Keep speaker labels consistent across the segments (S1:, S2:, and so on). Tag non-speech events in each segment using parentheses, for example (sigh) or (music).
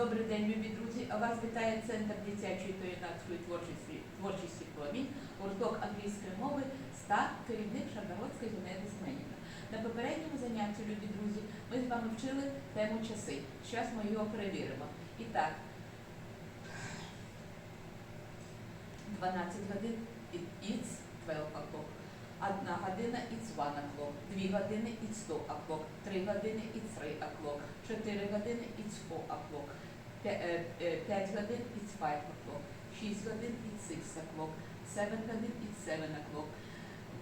S1: Добрий день, любі друзі. Вас вітає Центр дитячої та юнацької творчості, творчості Промінь, гурток англійської мови ста керівник Шарнагорської Зінеди Семенівна. На попередньому занятті, любі друзі, ми з вами вчили тему часи. Зараз ми його перевіримо. І так, 12 годин it's 12 o'clock. Година 1 o'clock. Дві години it's 2 o'clock. Три години it's 3 o'clock. Чотири години it's 4 o'clock. П'я- е, е, П'ять годин it's 5 o'clock. Шість годин it's 6 o'clock. Seven годин it's 7 o'clock.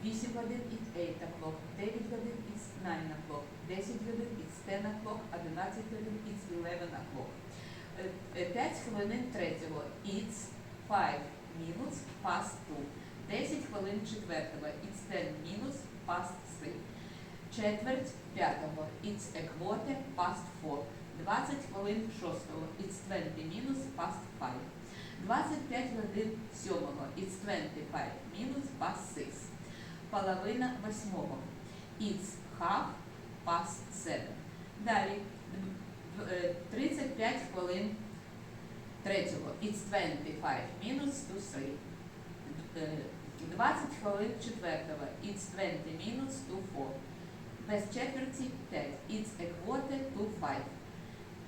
S1: Вісім годин it's 8 o'clock. Дев'ять годин it's 9 o'clock. Десять годин it's 10 o'clock. Одинадцять годин it's 11 o'clock. Е, е, П'ять хвилин третього it's 5 мінус past 2. 10 хвилин четвертого it's 10 мінус past 3. Четверть п'ятого it's a quarter past 4. 20 хвилин шостого it's 20 мінус past 5. 25 годин сьомого it's 25 мінус past 6. Половина восьмого it's half past 7. Далі д- д- е, 35 хвилин третього it's 25 мінус to 3. Е, 20 хвилин четвертого it's 20 мінус to 4. Без четверті 5 it's a quarter to 5.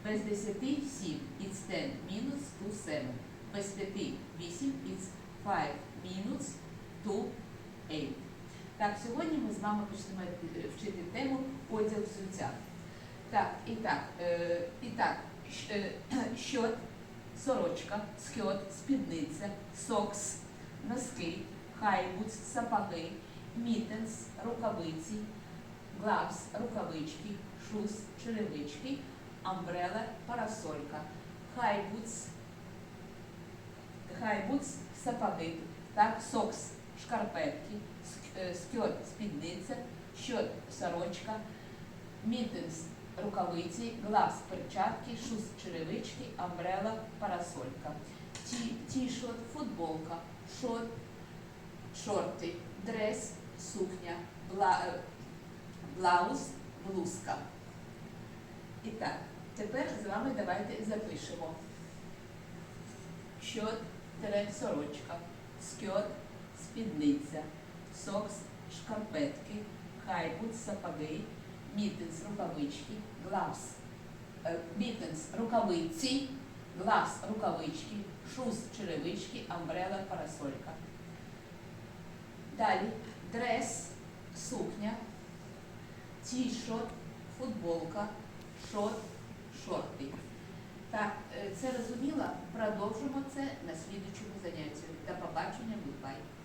S1: Без 10 7 it's 10 мінус to 7. Без 5 8 it's 5 мінус to 8. Так, сьогодні ми з вами почнемо вчити тему поділ взуття. Так, і так, е, і так, е, (clears throat) щот, сорочка, скьот, спідниця, сокс, носки, хайбуц, сапоги, мітенс, рукавиці, главс, рукавички, шуз, черевички, амбрела, парасолька, хайбуц, хайбуц, сапоги, так, сокс, шкарпетки, ск- е, скьот, спідниця, щот, сорочка, мітинс, рукавиці, глаз, перчатки, шуз, черевички, амбрела, парасолька, ті, ті-шот, футболка, шот, шорти, дрес, сукня, бла, е, блауз, блузка. І так, тепер з вами давайте запишемо. Щот, сорочка, скьот, спідниця, сокс, шкарпетки, хайбут, сапоги, мітинс, рукавички, главс, е, мітинс, рукавиці, главс, рукавички, шуз, черевички, амбрела, парасолька. Далі дрес, сукня, ті-шот, футболка, шот, шорти. Так, е, це розуміла, Продовжимо це на слідчому занятті. До побачення, goodbye.